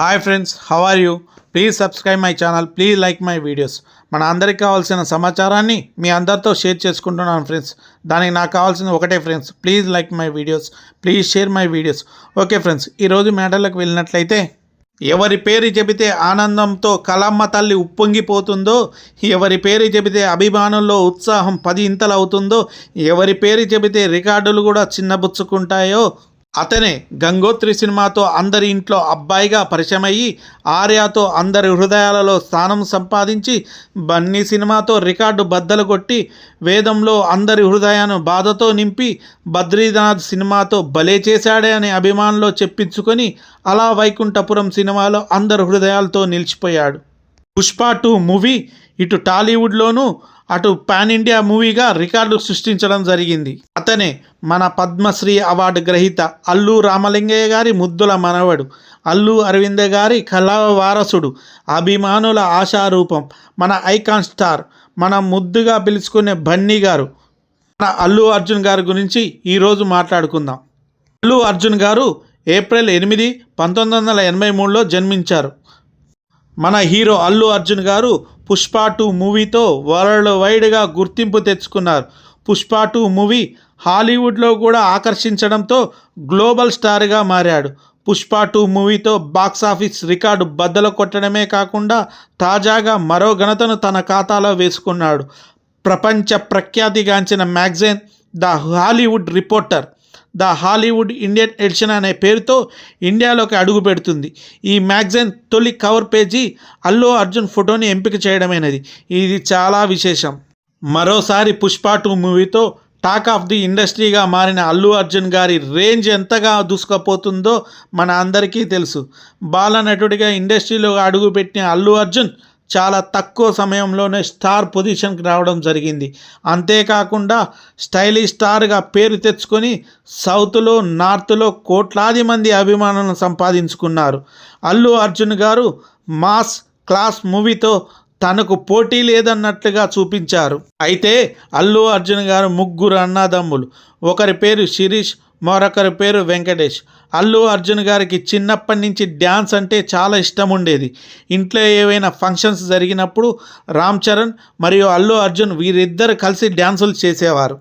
Hi friends how are you please subscribe my channel please like my videos మన అందరికి కావాల్సిన సమాచారాన్ని మీ అందరితో షేర్ చేసుకుంటున్నాను ఫ్రెండ్స్ దానికి నాకు కావాల్సింది ఒకటే friends please like my videos please share my videos okay friends ఈరోజు మ్యాటర్లకు వెళ్ళినట్లయితే ఎవరి పేరు చెబితే ఆనందంతో కలమ్మ తల్లి ఉప్పొంగిపోతుందో ఎవరి పేరు చెబితే అభిమానుల్లో ఉత్సాహం పది ఇంతలు అవుతుందో ఎవరి పేరు చెబితే రికార్డులు కూడా చిన్నబుచ్చుకుంటాయో అతనే గంగోత్రి సినిమాతో అందరి ఇంట్లో అబ్బాయిగా పరిచయమయ్యి ఆర్యాతో అందరి హృదయాలలో స్థానం సంపాదించి బన్నీ సినిమాతో రికార్డు బద్దలు కొట్టి వేదంలో అందరి హృదయాన్ని బాధతో నింపి బద్రీనాథ్ సినిమాతో భలే చేశాడే అనే అభిమానులు చెప్పించుకొని అలా వైకుంఠపురం సినిమాలో అందరి హృదయాలతో నిలిచిపోయాడు. పుష్ప టూ మూవీ ఇటు టాలీవుడ్లోనూ అటు పాన్ ఇండియా మూవీగా రికార్డు సృష్టించడం జరిగింది. అతనే మన పద్మశ్రీ అవార్డు గ్రహీత అల్లు రామలింగయ్య గారి ముద్దుల మనవడు అల్లు అరవింద గారి కళా వారసుడు అభిమానుల ఆశారూపం మన ఐకాన్ స్టార్ మన ముద్దుగా పిలుచుకునే బన్నీ గారు. మన అల్లు అర్జున్ గారి గురించి ఈరోజు మాట్లాడుకుందాం. అల్లు అర్జున్ గారు ఏప్రిల్ ఎనిమిది పంతొమ్మిది వందల ఎనభై మూడులో జన్మించారు. మన హీరో అల్లు అర్జున్ గారు పుష్ప టూ మూవీతో వరల్డ్ వైడ్గా గుర్తింపు తెచ్చుకున్నారు. పుష్ప టూ మూవీ హాలీవుడ్లో కూడా ఆకర్షించడంతో గ్లోబల్ స్టార్గా మారాడు. పుష్ప టూ మూవీతో బాక్సాఫీస్ రికార్డు బద్దలు కొట్టడమే కాకుండా తాజాగా మరో ఘనతను తన ఖాతాలో వేసుకున్నాడు. ప్రపంచ ప్రఖ్యాతిగాంచిన magazine the Hollywood reporter. The Hollywood Indian edition అనే పేరుతో ఇండియాలోకి అడుగు పెడుతుంది. ఈ మ్యాగజైన్ తొలి కవర్ పేజీ అల్లు అర్జున్ ఫోటోని ఎంపిక చేయడమైనది. ఇది చాలా విశేషం. మరోసారి పుష్ప టూ మూవీతో టాక్ ఆఫ్ ది ఇండస్ట్రీగా మారిన అల్లు అర్జున్ గారి రేంజ్ ఎంతగా దూసుకుపోతుందో మన అందరికీ తెలుసు. బాల నటుడిగా ఇండస్ట్రీలో అడుగుపెట్టిన అల్లు అర్జున్ చాలా తక్కువ సమయంలోనే స్టార్ పొజిషన్కి రావడం జరిగింది. అంతేకాకుండా స్టైలిష్ స్టార్గా పేరు తెచ్చుకొని సౌత్లో నార్త్లో కోట్లాది మంది అభిమానులను సంపాదించుకున్నారు. అల్లు అర్జున్ గారు మాస్ క్లాస్ మూవీతో తనకు పోటీ లేదన్నట్లుగా చూపించారు. అయితే అల్లు అర్జున్ గారు ముగ్గురు అన్నదమ్ములు. ఒకరి పేరు శిరీష్ మరొకరి పేరు వెంకటేష్. అల్లు అర్జున్ గారికి చిన్నప్పటి నుంచి డ్యాన్స్ అంటే చాలా ఇష్టం ఉండేది. ఇంట్లో ఏవైనా ఫంక్షన్స్ జరిగినప్పుడు రామ్ చరణ్ మరియు అల్లు అర్జున్ వీరిద్దరు కలిసి డ్యాన్సులు చేసేవారు.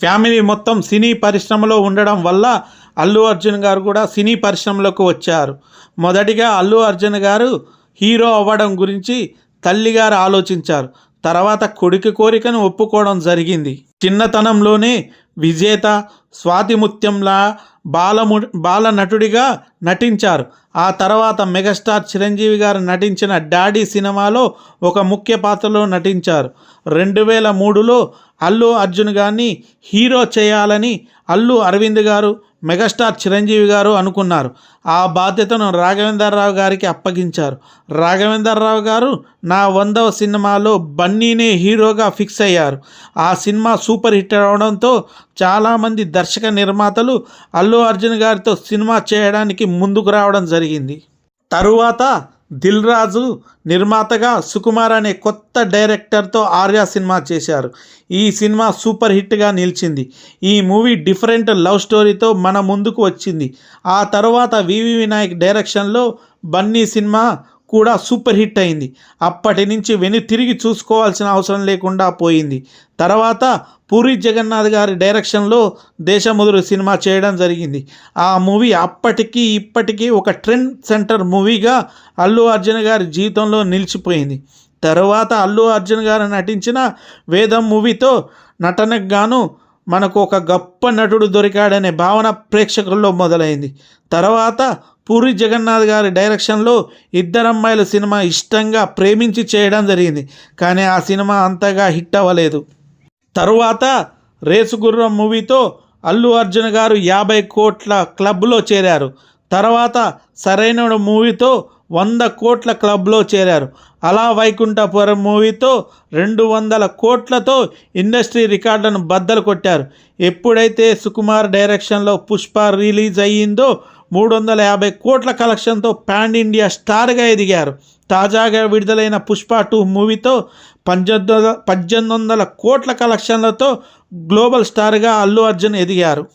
ఫ్యామిలీ మొత్తం సినీ పరిశ్రమలో ఉండడం వల్ల అల్లు అర్జున్ గారు కూడా సినీ పరిశ్రమలోకి వచ్చారు. మొదటిగా అల్లు అర్జున్ గారు హీరో అవ్వడం గురించి తల్లిగారు ఆలోచించారు. తర్వాత కొడుకు కోరికను ఒప్పుకోవడం జరిగింది. చిన్నతనంలోనే విజేత స్వాతిముత్యంలా బాలము బాల నటుడిగా నటించారు. ఆ తర్వాత మెగాస్టార్ చిరంజీవి గారు నటించిన డాడీ సినిమాలో ఒక ముఖ్య పాత్రలో నటించారు. రెండు వేల మూడులో అల్లు అర్జున్ గారిని హీరో చేయాలని అల్లు అరవింద్ గారు మెగాస్టార్ చిరంజీవి గారు అనుకున్నారు. ఆ బాధ్యతను రాఘవేంద్రరావు గారికి అప్పగించారు. రాఘవేంద్రరావు గారు నా వందవ సినిమాలో బన్నీనే హీరోగా ఫిక్స్ అయ్యారు. ఆ సినిమా సూపర్ హిట్ అవడంతో చాలామంది దర్శక నిర్మాతలు అల్లు అర్జున్ గారితో సినిమా చేయడానికి ముందుకు రావడం జరిగింది. తరువాత దిల్ రాజు నిర్మాతగా సుకుమార్ అనే కొత్త డైరెక్టర్తో ఆర్య సినిమా చేశారు. ఈ సినిమా సూపర్ హిట్గా నిలిచింది. ఈ మూవీ డిఫరెంట్ లవ్ స్టోరీతో మన ముందుకు వచ్చింది. ఆ తర్వాత వివి వినాయక్ డైరెక్షన్లో బన్నీ సినిమా కూడా సూపర్ హిట్ అయింది. అప్పటి నుంచి వెను తిరిగి చూసుకోవాల్సిన అవసరం లేకుండా పోయింది. తర్వాత పూరి జగన్నాథ్ గారి డైరెక్షన్లో దేశముదురు సినిమా చేయడం జరిగింది. ఆ మూవీ అప్పటికి ఇప్పటికీ ఒక ట్రెండ్ సెంటర్ మూవీగా అల్లు అర్జున్ గారి జీవితంలో నిలిచిపోయింది. తర్వాత అల్లు అర్జున్ గారు నటించిన వేదం మూవీతో నటనకు గాను మనకు ఒక గొప్ప నటుడు దొరికాడనే భావన ప్రేక్షకుల్లో మొదలైంది. తర్వాత పూరి జగన్నాథ్ గారి డైరెక్షన్లో ఇద్దరమ్మాయిల సినిమా ఇష్టంగా ప్రేమించి చేయడం జరిగింది. కానీ ఆ సినిమా అంతగా హిట్ అవ్వలేదు. తరువాత రేసు గుర్రం మూవీతో అల్లు అర్జున్ గారు యాభై కోట్ల క్లబ్లో చేరారు. తర్వాత సరైన మూవీతో వంద కోట్ల క్లబ్లో చేరారు. అలా వైకుంఠపురం మూవీతో రెండు వందల కోట్లతో ఇండస్ట్రీ రికార్డులను బద్దలు కొట్టారు. ఎప్పుడైతే సుకుమార్ డైరెక్షన్లో పుష్ప రిలీజ్ అయ్యిందో మూడు వందల యాభై కోట్ల కలెక్షన్తో పాన్ ఇండియా స్టార్గా ఎదిగారు. తాజాగా విడుదలైన పుష్ప టూ మూవీతో పద్దెనిమిది పద్దెనిమిది వందల కోట్ల కలెక్షన్లతో గ్లోబల్ స్టార్గా అల్లు అర్జున్ ఎదిగారు.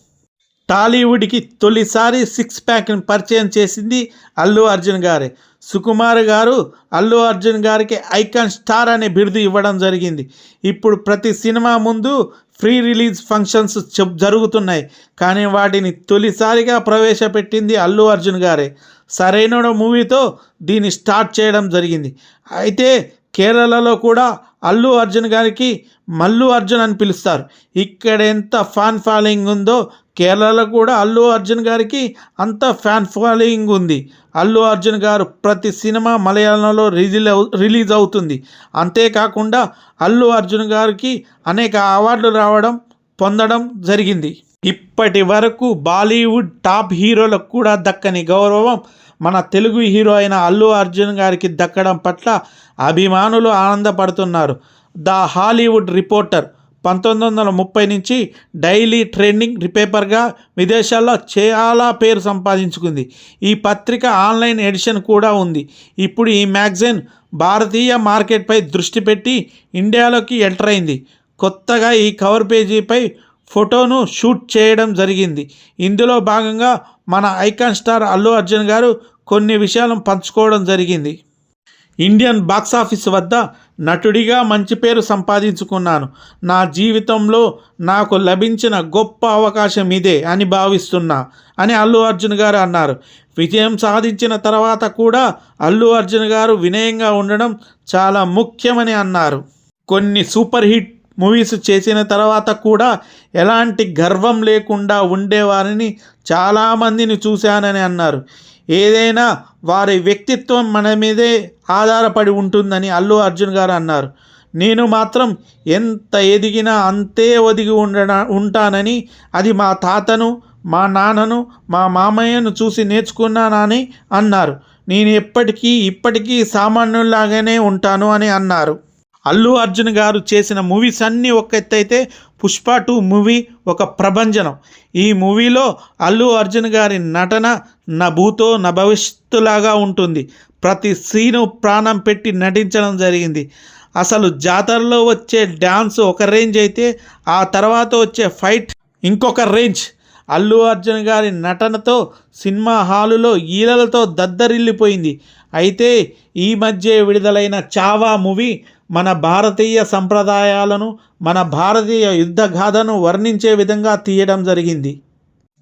టాలీవుడ్కి తొలిసారి సిక్స్ ప్యాక్ని పరిచయం చేసింది అల్లు అర్జున్ గారే. సుకుమార్ గారు అల్లు అర్జున్ గారికి ఐకాన్ స్టార్ అనే బిరుదు ఇవ్వడం జరిగింది. ఇప్పుడు ప్రతి సినిమా ముందు ఫ్రీ రిలీజ్ ఫంక్షన్స్ జరుగుతున్నాయి. కానీ వాటిని తొలిసారిగా ప్రవేశపెట్టింది అల్లు అర్జున్ గారే. సరైన మూవీతో దీన్ని స్టార్ట్ చేయడం జరిగింది. అయితే కేరళలో కూడా అల్లు అర్జున్ గారికి మల్లు అర్జున్ అని పిలుస్తారు. ఇక్కడ ఎంత ఫాన్ ఫాలోయింగ్ ఉందో కేరళలో కూడా అల్లు అర్జున్ గారికి అంత ఫ్యాన్ ఫాలోయింగ్ ఉంది. అల్లు అర్జున్ గారు ప్రతి సినిమా మలయాళంలో రిలీజ్ రిలీజ్ అవుతుంది. అంతేకాకుండా అల్లు అర్జున్ గారికి అనేక అవార్డులు రావడం పొందడం జరిగింది. ఇప్పటి వరకు బాలీవుడ్ టాప్ హీరోలకు కూడా దక్కని గౌరవం మన తెలుగు హీరో అయిన అల్లు అర్జున్ గారికి దక్కడం పట్ల అభిమానులు ఆనందపడుతున్నారు. ద హాలీవుడ్ రిపోర్టర్ పంతొమ్మిది వందల ముప్పై నుంచి డైలీ ట్రెండింగ్ రిపేపర్గా విదేశాల్లో చాలా పేరు సంపాదించుకుంది. ఈ పత్రిక ఆన్లైన్ ఎడిషన్ కూడా ఉంది. ఇప్పుడు ఈ మ్యాగజైన్ భారతీయ మార్కెట్పై దృష్టి పెట్టి ఇండియాలోకి ఎంటర్ అయింది. కొత్తగా ఈ కవర్ పేజీపై ఫోటోను షూట్ చేయడం జరిగింది. ఇందులో భాగంగా మన ఐకాన్ స్టార్ అల్లు అర్జున్ గారు కొన్ని విషయాలను పంచుకోవడం జరిగింది. ఇండియన్ బాక్స్ ఆఫీస్ వద్ద నటుడిగా మంచి పేరు సంపాదించుకున్నాను. నా జీవితంలో నాకు లభించిన గొప్ప అవకాశం ఇదే అని భావిస్తున్నా అని అల్లు అర్జున్ గారు అన్నారు. విజయం సాధించిన తర్వాత కూడా అల్లు అర్జున్ గారు వినయంగా ఉండడం చాలా ముఖ్యమని అన్నారు. కొన్ని సూపర్ హిట్ మూవీస్ చేసిన తర్వాత కూడా ఎలాంటి గర్వం లేకుండా ఉండేవారిని చాలామందిని చూశానని అన్నారు. ఏదైనా వారి వ్యక్తిత్వం మన మీదే ఆధారపడి ఉంటుందని అల్లు అర్జున్ గారు అన్నారు. నేను మాత్రం ఎంత ఎదిగినా అంతే ఒదిగి ఉండ ఉంటానని అది మా తాతను మా నాన్నను మా మామయ్యను చూసి నేర్చుకున్నానని అన్నారు. నేను ఎప్పటికీ ఇప్పటికీ సామాన్యులాగానే ఉంటాను అని అన్నారు. అల్లు అర్జున్ గారు చేసిన మూవీస్ అన్నీ ఒక ఎత్తైతే పుష్ప టూ మూవీ ఒక ప్రభంజనం. ఈ మూవీలో అల్లు అర్జున్ గారి నటన నా భూతో నా భవిష్యత్తులాగా ఉంటుంది. ప్రతి సీను ప్రాణం పెట్టి నటించడం జరిగింది. అసలు జాతరలో వచ్చే డ్యాన్స్ ఒక రేంజ్ అయితే ఆ తర్వాత వచ్చే ఫైట్ ఇంకొక రేంజ్. అల్లు అర్జున్ గారి నటనతో సినిమా హాలులో ఈలలతో దద్దరిల్లిపోయింది. అయితే ఈ మధ్య విడుదలైన చావా మూవీ మన భారతీయ సంప్రదాయాలను మన భారతీయ యుద్ధ గాథను వర్ణించే విధంగా తీయడం జరిగింది.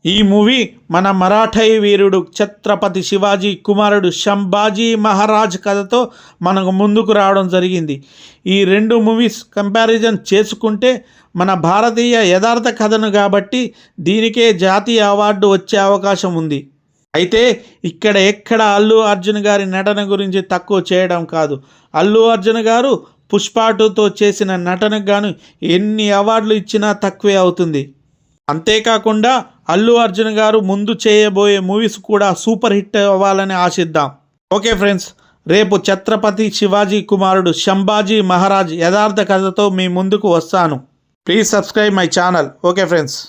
ఈ మూవీ మన మరాఠై వీరుడు ఛత్రపతి శివాజీ కుమారుడు శంభాజీ మహారాజ్ కథతో మనకు ముందుకు రావడం జరిగింది. ఈ రెండు మూవీస్ కంపారిజన్ చేసుకుంటే మన భారతీయ యథార్థ కథను కాబట్టి దీనికే జాతీయ అవార్డు వచ్చే అవకాశం ఉంది. అయితే ఇక్కడ ఎక్కడ అల్లు అర్జున్ గారి నటన గురించి తక్కువ చేయడం కాదు. అల్లు అర్జున్ గారు పుష్పాటుతో చేసిన నటనకు గాను ఎన్ని అవార్డులు ఇచ్చినా తక్కువే అవుతుంది. అంతేకాకుండా అల్లు అర్జున్ గారు ముందు చేయబోయే మూవీస్ కూడా సూపర్ హిట్ అవ్వాలని ఆశిద్దాం. ఓకే ఫ్రెండ్స్ రేపు ఛత్రపతి శివాజీ కుమారుడు శంభాజీ మహారాజ్ యథార్థ కథతో మీ ముందుకు వస్తాను. Please subscribe my channel. Okay friends.